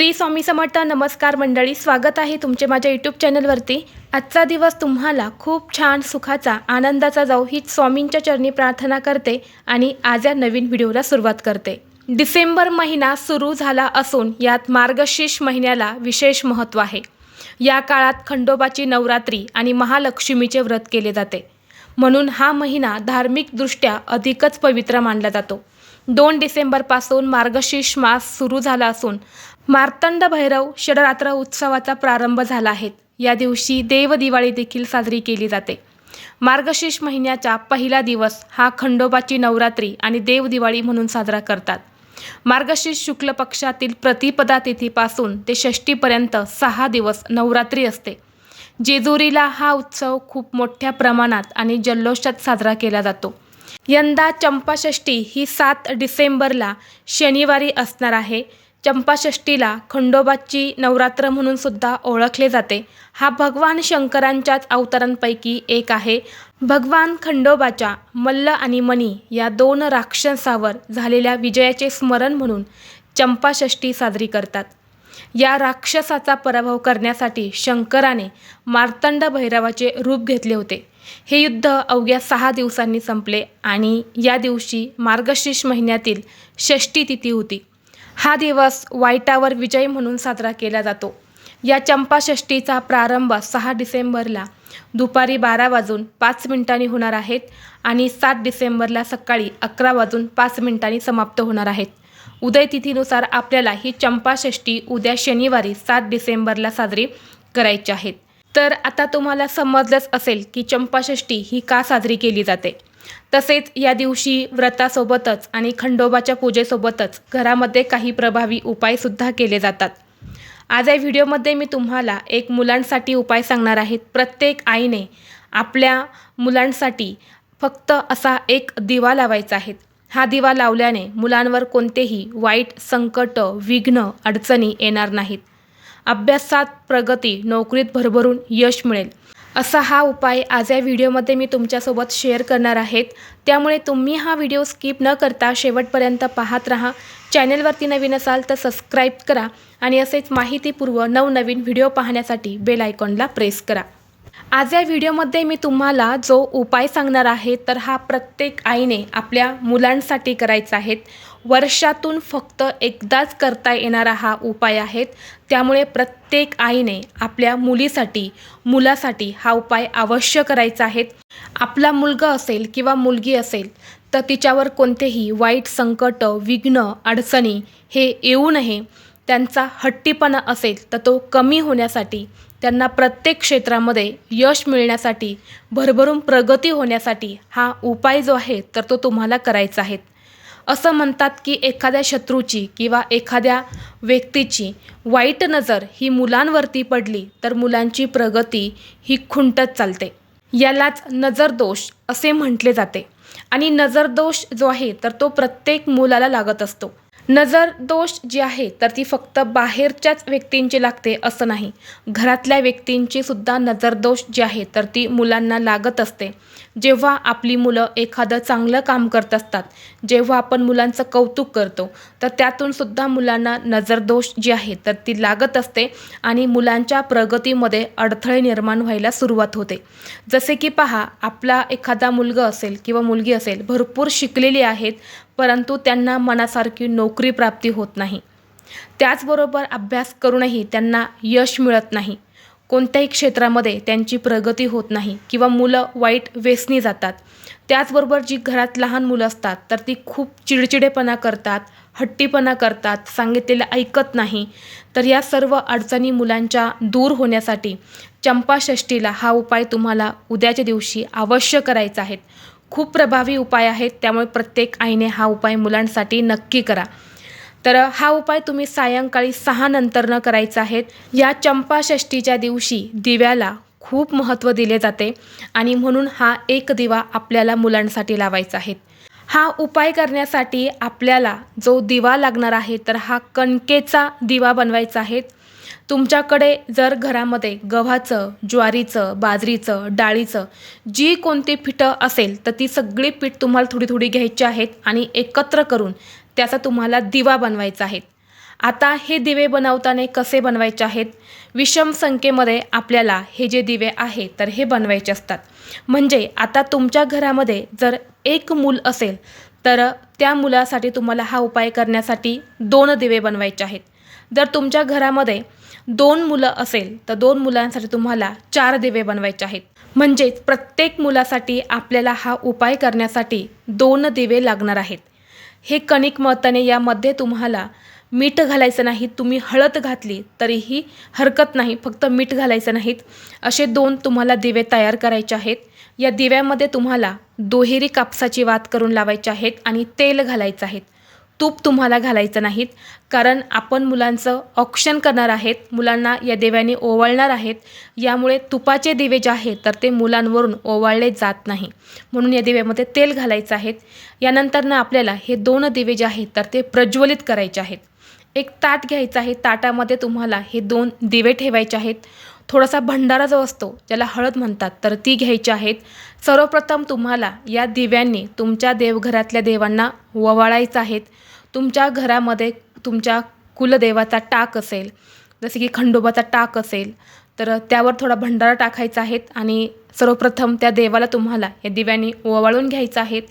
श्री स्वामी समर्थ नमस्कार मंडळी स्वागत आहे तुमचे माझ्या यूट्यूब चॅनलवरती. आजचा दिवस तुम्हाला खूप छान सुखाचा आनंदाचा जाऊ हीच स्वामींच्या चरणी प्रार्थना करते आणि आज या नवीन व्हिडिओला सुरुवात करते. डिसेंबर महिना सुरू झाला असून यात मार्गशीर्ष महिन्याला विशेष महत्त्व आहे. या काळात खंडोबाची नवरात्री आणि महालक्ष्मीचे व्रत केले जाते. म्हणून हा महिना धार्मिकदृष्ट्या अधिकच पवित्र मानला जातो. दोन डिसेंबरपासून मार्गशीर्ष मास सुरू झाला असून मार्तंड भैरव षडरात्र उत्सवाचा प्रारंभ झाला आहे. या दिवशी देवदिवाळी देखील साजरी केली जाते. मार्गशीर्ष महिन्याचा पहिला दिवस हा खंडोबाची नवरात्री आणि देवदिवाळी म्हणून साजरा करतात. मार्गशीर्ष शुक्ल पक्षातील प्रतिपदा तिथीपासून ते षष्टीपर्यंत सहा दिवस नवरात्री असते. जेजुरीला हा उत्सव खूप मोठ्या प्रमाणात आणि जल्लोषात साजरा केला जातो. यंदा चंपाषष्ठी ही सात डिसेंबरला शनिवारी असणार आहे. चंपाषष्ठीला खंडोबाची नवरात्र म्हणून सुद्धा ओळखले जाते. हा भगवान शंकरांच्याच अवतारांपैकी एक आहे. भगवान खंडोबाच्या मल्ल आणि मणी या दोन राक्षसावर झालेल्या विजयाचे स्मरण म्हणून चंपाषष्ठी साजरी करतात. या राक्षसाचा पराभव करण्यासाठी शंकराने मार्तंड भैरवाचे रूप घेतले होते. हे युद्ध अवघ्या सहा दिवसांनी संपले आणि या दिवशी मार्गशीर्ष महिन्यातील षष्टी तिथी होती. हा दिवस वाईटावर विजय म्हणून साजरा केला जातो. या चंपाषष्टीचा प्रारंभ सहा डिसेंबरला दुपारी बारा वाजून पाच मिनिटांनी होणार आहेत आणि सात डिसेंबरला सकाळी अकरा वाजून पाच मिनिटांनी समाप्त होणार आहेत. उदय तिथीनुसार आपल्याला ही चंपाषष्ठी उद्या शनिवारी सात डिसेंबरला साजरी करायची आहेत तर आता तुम्हाला समजलंच असेल की चंपाषष्ठी ही का साजरी केली जाते. तसेच या दिवशी व्रतासोबतच आणि खंडोबाच्या पूजेसोबतच घरामध्ये काही प्रभावी उपायसुद्धा केले जातात. आज या व्हिडिओमध्ये मी तुम्हाला एक मुलांसाठी उपाय सांगणार आहेत प्रत्येक आईने आपल्या मुलांसाठी फक्त असा एक दिवा लावायचा आहे. हा दिवा लावल्याने मुलांवर कोणतेही वाईट संकट विघ्न अडचणी येणार नाहीत. अभ्यासात प्रगती नोकरीत भरभरून यश मिळेल. असा हा उपाय आज या व्हिडिओमध्ये मी तुमच्यासोबत शेअर करणार आहेत. त्यामुळे तुम्ही हा व्हिडिओ स्किप न करता शेवटपर्यंत पाहत राहा. चॅनेलवरती नवीन असाल तर सबस्क्राईब करा आणि असेच माहितीपूर्व नवनवीन व्हिडिओ पाहण्यासाठी बेल आयकॉनला प्रेस करा. आज या व्हिडिओमध्ये मी तुम्हाला जो उपाय सांगणार आहे तर हा प्रत्येक आईने आपल्या मुलांसाठी करायचा आहे. वर्षातून फक्त एकदाच करता येणारा हा उपाय आहे. त्यामुळे प्रत्येक आईने आपल्या मुलीसाठी मुलासाठी हा उपाय अवश्य करायचा आहे. आपला मुलगा असेल किंवा मुलगी असेल तर तिच्यावर कोणतेही वाईट संकट विघ्न अडचणी हे येऊ नये. त्यांचा हट्टीपणा असेल तर तो कमी होण्यासाठी त्यांना प्रत्येक क्षेत्रामध्ये यश मिळण्यासाठी भरभरून प्रगती होण्यासाठी हा उपाय जो आहे तर तो तुम्हाला करायचा आहे. असं म्हणतात की एखाद्या शत्रूची किंवा एखाद्या व्यक्तीची वाईट नजर ही मुलांवरती पडली तर मुलांची प्रगती ही खुंटत चालते. यालाच नजरदोष असे म्हटले जाते. आणि नजरदोष जो आहे तर तो प्रत्येक मुलाला लागत असतो. नजर दोष जी आहे तर ती फक्त बाहेरच्याच व्यक्तींची लागते असं नाही. घरातल्या व्यक्तींची सुद्धा नजरदोष जी आहे तर ती मुलांना लागत असते. जेव्हा आपली मुलं एखादं चांगलं काम करत असतात जेव्हा आपण मुलांचं कौतुक करतो तर त्यातून सुद्धा मुलांना नजरदोष जी आहे तर ती लागत असते आणि मुलांच्या प्रगतीमध्ये अडथळे निर्माण व्हायला सुरुवात होते. जसे की पहा आपला एखादा मुलगा असेल किंवा मुलगी असेल भरपूर शिकलेली आहेत परंतु त्यांना मनासारखी नोकरी प्राप्ती होत नाही. त्याचबरोबर अभ्यास करूनही त्यांना यश मिळत नाही. कोणत्याही क्षेत्रामध्ये त्यांची प्रगती होत नाही किंवा मुलं वाईट व्यसनी जातात. त्याचबरोबर जी घरात लहान मुलं असतात तर ती खूप चिडचिडेपणा करतात हट्टीपणा करतात सांगितलेलं ऐकत नाही. तर या सर्व अडचणी मुलांच्या दूर होण्यासाठी चंपाषष्ठीला हा उपाय तुम्हाला उद्याच्या दिवशी अवश्य करायचा आहे. खूप प्रभावी उपाय आहेत त्यामुळे प्रत्येक आईने हा उपाय मुलांसाठी नक्की करा. तर हा उपाय तुम्ही सायंकाळी सहा नंतरनं करायचा आहे या चंपाषष्टीच्या दिवशी दिव्याला खूप महत्त्व दिले जाते आणि म्हणून हा एक दिवा आपल्याला मुलांसाठी लावायचा आहे. हा उपाय करण्यासाठी आपल्याला जो दिवा लागणार आहे तर हा कणकेचा दिवा बनवायचा आहे. तुमच्याकडे जर घरामध्ये गव्हाचं ज्वारीचं बाजरीचं डाळीचं जी कोणती पिठं असेल तर ती सगळी पीठ तुम्हाला थोडी थोडी घ्यायची आहेत आणि एकत्र करून त्याचा तुम्हाला दिवा बनवायचा आहे. आता हे दिवे बनवताना कसे बनवायचे आहेत? विषम संख्येमध्ये आपल्याला हे जे दिवे आहे तर हे बनवायचे असतात. म्हणजे आता तुमच्या घरामध्ये जर एक मूल असेल तर त्या मुलासाठी तुम्हाला हा उपाय करण्यासाठी दोन दिवे बनवायचे आहेत. जर तुमच्या घरामध्ये दोन मुलं असेल तर दोन मुलांसाठी तुम्हाला चार दिवे बनवायचे आहेत. म्हणजेच प्रत्येक मुलासाठी आपल्याला हा उपाय करण्यासाठी दोन दिवे लागणार आहेत. हे कणिक मळताना यामध्ये तुम्हाला मीठ घालायचं नाही. तुम्ही हळद घातली तरीही हरकत नाही. फक्त मीठ घालायचं नाहीत असे दोन तुम्हाला दिवे तयार करायचे आहेत. या दिव्यामध्ये तुम्हाला दुहेरी कापसाची वात करून लावायची आहेत आणि तेल घालायचं आहे. तूप तुम्हाला घालायचं नाहीत. कारण आपण मुलांचं ऑप्शन करणार आहेत. मुलांना या दिव्याने ओवाळणार आहेत. यामुळे तुपाचे दिवे जे आहेत तर ते मुलांवरून ओवाळले जात नाही. म्हणून या दिव्यामध्ये तेल घालायचं आहेत यानंतरनं आपल्याला हे दोन दिवे जे आहेत तर ते प्रज्वलित करायचे आहेत. एक ताट घ्यायचं आहे. ताटामध्ये तुम्हाला हे दोन दिवे ठेवायचे आहेत. थोडासा भंडारा जो असतो ज्याला हळद म्हणतात तर ती घ्यायची आहेत. सर्वप्रथम तुम्हाला या दिव्यांनी तुमच्या देवघरातल्या देवांना ओवाळायचं आहेत तुमच्या घरामध्ये तुमच्या कुलदेवाचा टाक असेल जसे की खंडोबाचा टाक असेल तर त्यावर थोडा भंडारा टाकायचा आहे आणि सर्वप्रथम त्या देवाला तुम्हाला या दिव्यांनी ओवाळून घ्यायचं आहेत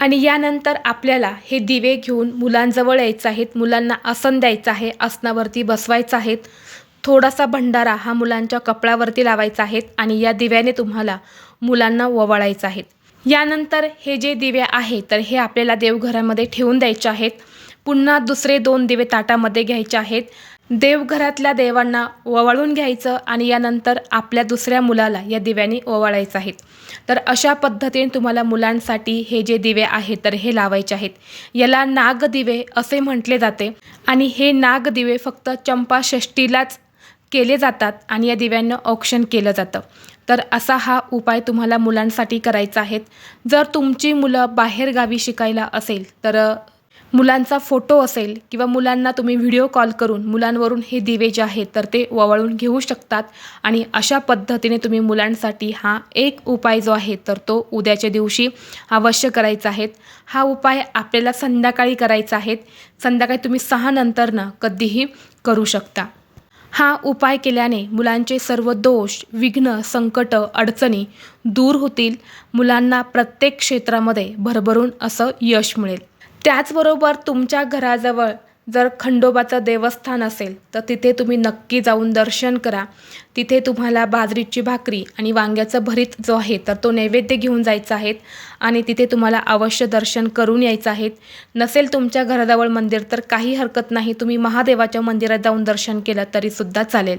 आणि यानंतर आपल्याला हे दिवे घेऊन मुलांजवळ यायचं आहेत मुलांना आसन द्यायचं आहे आसनावरती बसवायचं आहेत थोडासा भंडारा हा मुलांच्या कपड्यावरती लावायचा आहे आणि या दिव्याने तुम्हाला मुलांना ओवाळायचं आहेत यानंतर हे जे दिवे आहे तर हे आपल्याला देवघरामध्ये ठेवून द्यायचे आहेत. पुन्हा दुसरे दोन दिवे ताटामध्ये घ्यायचे आहेत. देवघरातल्या देवांना ओवाळून घ्यायचं आणि यानंतर आपल्या दुसऱ्या मुलाला या दिव्याने ओवाळायचं आहेत तर अशा पद्धतीने तुम्हाला मुलांसाठी हे जे दिवे आहेत तर हे लावायचे आहेत. याला नागदिवे असे म्हटले जाते आणि हे नागदिवे फक्त चंपाषष्टीलाच केले जातात आणि या दिव्यांना औक्षण केलं जातं. तर असा हा उपाय तुम्हाला मुलांसाठी करायचा आहे. जर तुमची मुलं बाहेरगावी शिकायला असेल तर मुलांचा फोटो असेल किंवा मुलांना तुम्ही व्हिडिओ कॉल करून मुलांवरून हे दिवे जे आहेत तर ते ववाळून घेऊ शकतात. आणि अशा पद्धतीने तुम्ही मुलांसाठी हा एक उपाय जो आहे तर तो उद्याच्या दिवशी अवश्य करायचा आहे. हा उपाय आपल्याला संध्याकाळी करायचा आहे. संध्याकाळी तुम्ही सहा नंतरनं कधीही करू शकता. हा उपाय केल्याने मुलांचे सर्व दोष विघ्न संकट अडचणी दूर होतील. मुलांना प्रत्येक क्षेत्रामध्ये भरभरून असं यश मिळेल. त्याचबरोबर तुमच्या घराजवळ जर खंडोबाचं देवस्थान असेल तर तिथे तुम्ही नक्की जाऊन दर्शन करा. तिथे तुम्हाला बाजरीची भाकरी आणि वांग्याचं भरीत जो आहे तर तो नैवेद्य घेऊन जायचा आहे आणि तिथे तुम्हाला अवश्य दर्शन करून यायचं आहे. नसेल तुमच्या घराजवळ मंदिर तर काही हरकत नाही. तुम्ही महादेवाच्या मंदिरात जाऊन दर्शन केलं तरीसुद्धा चालेल.